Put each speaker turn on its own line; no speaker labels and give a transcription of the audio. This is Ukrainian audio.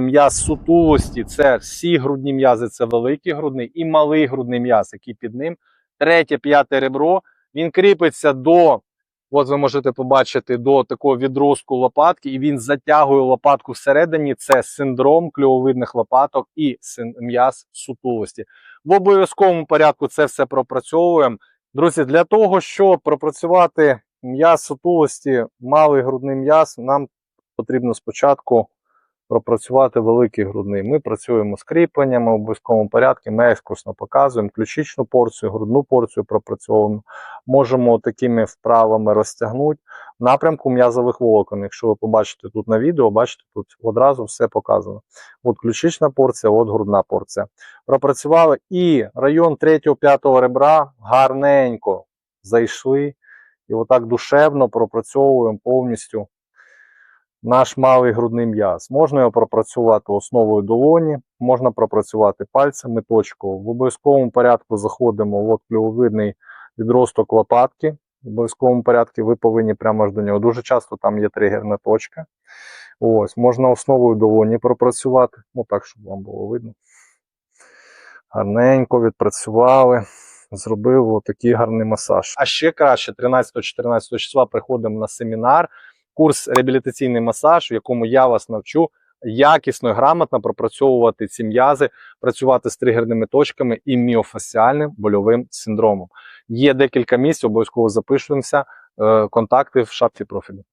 М'яз сутулості це всі грудні м'язи, це великий грудний і малий грудний м'яз, який під ним. Третє, п'яте ребро. Він кріпиться до, от ви можете побачити, до такого відростку лопатки, і він затягує лопатку всередині. Це синдром кльововидних лопаток і м'яз сутулості. В обов'язковому порядку це все пропрацьовуємо. Друзі, для того, щоб пропрацювати м'яз сутулості, малий грудний м'яз, нам потрібно спочатку пропрацювати великий грудний. Ми працюємо з кріпленнями в обов'язковому порядку, ми екскурсно показуємо ключичну порцію, грудну порцію пропрацьовуємо. Можемо такими вправами розтягнути в напрямку м'язових волокон. Якщо ви побачите тут на відео, бачите, тут одразу все показано. От ключична порція, от грудна порція. Пропрацювали і район 3-5 ребра гарненько зайшли. І отак душевно пропрацьовуємо повністю наш малий грудний м'яз. Можна його пропрацювати основою долоні, можна пропрацювати пальцями точково. В обов'язковому порядку заходимо в клювовидний відросток лопатки. В обов'язковому порядку ви повинні прямо аж до нього. Дуже часто там є тригерна точка. Ось, можна основою долоні пропрацювати. Ну так, щоб вам було видно. Гарненько відпрацювали. Зробив отакий гарний масаж. А ще краще 13-14 числа приходимо на семінар, курс реабілітаційний масаж, в якому я вас навчу якісно і грамотно пропрацьовувати ці м'язи, працювати з тригерними точками і міофасіальним больовим синдромом. Є декілька місць, обов'язково запишемося. е, Контакти в шапці профілю.